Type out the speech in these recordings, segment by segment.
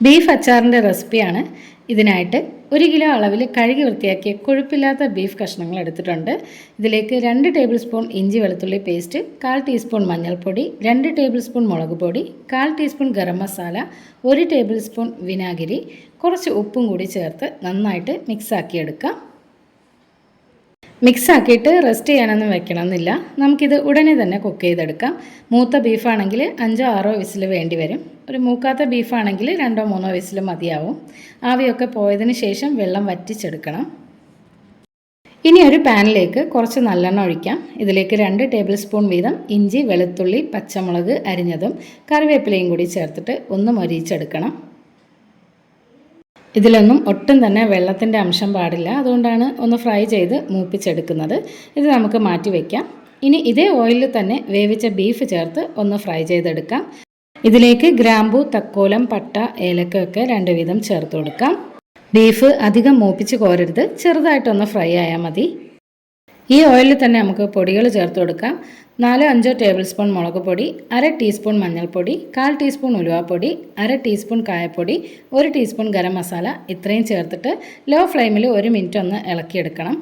Beef അച്ചാറിന്റെ റെസിപ്പിയാണ്. ഇതിനായിട്ട് ഒരു കിലോ അളവിൽ കഴുകി വൃത്തിയാക്കിയ കൊഴുപ്പില്ലാത്ത ബീഫ് കഷ്ണങ്ങൾ എടുത്തിട്ടുണ്ട്. ഇതിലേക്ക് രണ്ട് ടേബിൾ സ്പൂൺ ഇഞ്ചി വെളുത്തുള്ളി പേസ്റ്റ് കാൽ ടീസ്പൂൺ മഞ്ഞൾപ്പൊടി രണ്ട് ടേബിൾ സ്പൂൺ മുളക് പൊടി കാൽ ടീസ്പൂൺ ഗരം മസാല ഒരു ടേബിൾ സ്പൂൺ വിനാഗിരി കുറച്ച് ഉപ്പും കൂടി ചേർത്ത് നന്നായിട്ട് മിക്സാക്കി എടുക്കാം മിക്സ് ആക്കിയിട്ട് റെസ്റ്റ് ചെയ്യാനൊന്നും വെക്കണമെന്നില്ല. നമുക്കിത് ഉടനെ തന്നെ കുക്ക് ചെയ്തെടുക്കാം. മൂത്ത ബീഫാണെങ്കിൽ അഞ്ചോ ആറോ വിസിൽ വേണ്ടി വരും. ഒരു മൂക്കാത്ത ബീഫാണെങ്കിൽ രണ്ടോ മൂന്നോ വിസിൽ മതിയാവും. ആവിയൊക്കെ പോയതിന് ശേഷം വെള്ളം വറ്റിച്ചെടുക്കണം. ഇനി ഒരു പാനിലേക്ക് കുറച്ച് നല്ലെണ്ണ ഒഴിക്കാം. ഇതിലേക്ക് രണ്ട് ടേബിൾ സ്പൂൺ വീതം ഇഞ്ചി വെളുത്തുള്ളി പച്ചമുളക് അരിഞ്ഞതും കറിവേപ്പിലയും കൂടി ചേർത്തിട്ട് ഒന്ന് മൊരിയിച്ചെടുക്കണം. ഇതിലൊന്നും ഒട്ടും തന്നെ വെള്ളത്തിന്റെ അംശം പാടില്ല. അതുകൊണ്ടാണ് ഒന്ന് ഫ്രൈ ചെയ്ത് മൂപ്പിച്ചെടുക്കുന്നത്. ഇത് നമുക്ക് മാറ്റി വയ്ക്കാം ഇനി ഇതേ ഓയിലിൽ തന്നെ വേവിച്ച ബീഫ് ചേർത്ത് ഒന്ന് ഫ്രൈ ചെയ്തെടുക്കാം. ഇതിലേക്ക് ഗ്രാമ്പു തക്കോലം പട്ട ഏലക്കൊക്കെ രണ്ട് വീതം ചേർത്ത് കൊടുക്കാം. ബീഫ് അധികം മൂപ്പിച്ച് കോരരുത്. ചെറുതായിട്ടൊന്ന് ഫ്രൈ ആയാൽ മതി. ഈ ഓയിലിൽ തന്നെ നമുക്ക് പൊടികൾ ചേർത്ത് കൊടുക്കാം. നാലോ അഞ്ചോ ടേബിൾ സ്പൂൺ മുളക് പൊടി അര ടീസ്പൂൺ മഞ്ഞൾപ്പൊടി കാൽ ടീസ്പൂൺ ഉലുവാപ്പൊടി അര ടീസ്പൂൺ കായപ്പൊടി ഒരു ടീസ്പൂൺ ഗരം മസാല ഇത്രയും ചേർത്തിട്ട് ലോ ഫ്ലെയിമിൽ ഒരു മിനിറ്റ് ഒന്ന് ഇളക്കിയെടുക്കണം.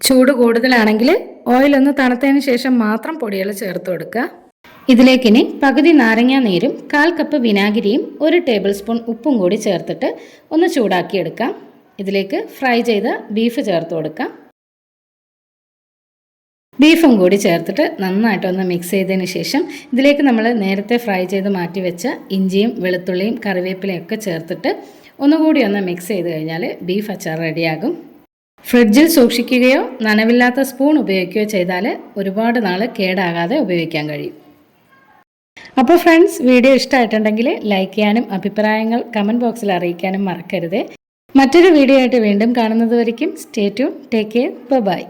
ചൂട് കൂടുതലാണെങ്കിൽ ഓയിലൊന്ന് തണുത്തതിന് ശേഷം മാത്രം പൊടികൾ ചേർത്ത് കൊടുക്കുക. ഇതിലേക്കിനി പകുതി നാരങ്ങ നീരും കാൽ കപ്പ് വിനാഗിരിയും ഒരു ടേബിൾ സ്പൂൺ ഉപ്പും കൂടി ചേർത്തിട്ട് ഒന്ന് ചൂടാക്കിയെടുക്കാം. ഇതിലേക്ക് ഫ്രൈ ചെയ്ത ബീഫ് ചേർത്ത് കൊടുക്കാം. ബീഫും കൂടി ചേർത്തിട്ട് നന്നായിട്ടൊന്ന് മിക്സ് ചെയ്തതിന് ശേഷം ഇതിലേക്ക് നമ്മൾ നേരത്തെ ഫ്രൈ ചെയ്ത് മാറ്റി വെച്ച ഇഞ്ചിയും വെളുത്തുള്ളിയും കറിവേപ്പിലയും ഒക്കെ ചേർത്തിട്ട് ഒന്നുകൂടി ഒന്ന് മിക്സ് ചെയ്ത് കഴിഞ്ഞാൽ ബീഫ് അച്ചാർ റെഡിയാകും ഫ്രിഡ്ജിൽ സൂക്ഷിക്കുകയോ നനവില്ലാത്ത സ്പൂൺ ഉപയോഗിക്കുകയോ ചെയ്താൽ ഒരുപാട് നാൾ കേടാകാതെ ഉപയോഗിക്കാൻ കഴിയും. അപ്പോൾ ഫ്രണ്ട്സ് വീഡിയോ ഇഷ്ടമായിട്ടുണ്ടെങ്കിൽ ലൈക്ക് ചെയ്യാനും അഭിപ്രായങ്ങൾ കമന്റ് ബോക്സിൽ അറിയിക്കാനും മറക്കരുത്. മറ്റൊരു വീഡിയോ ആയിട്ട് വീണ്ടും കാണുന്നത് വരയ്ക്കും stay tune take care bye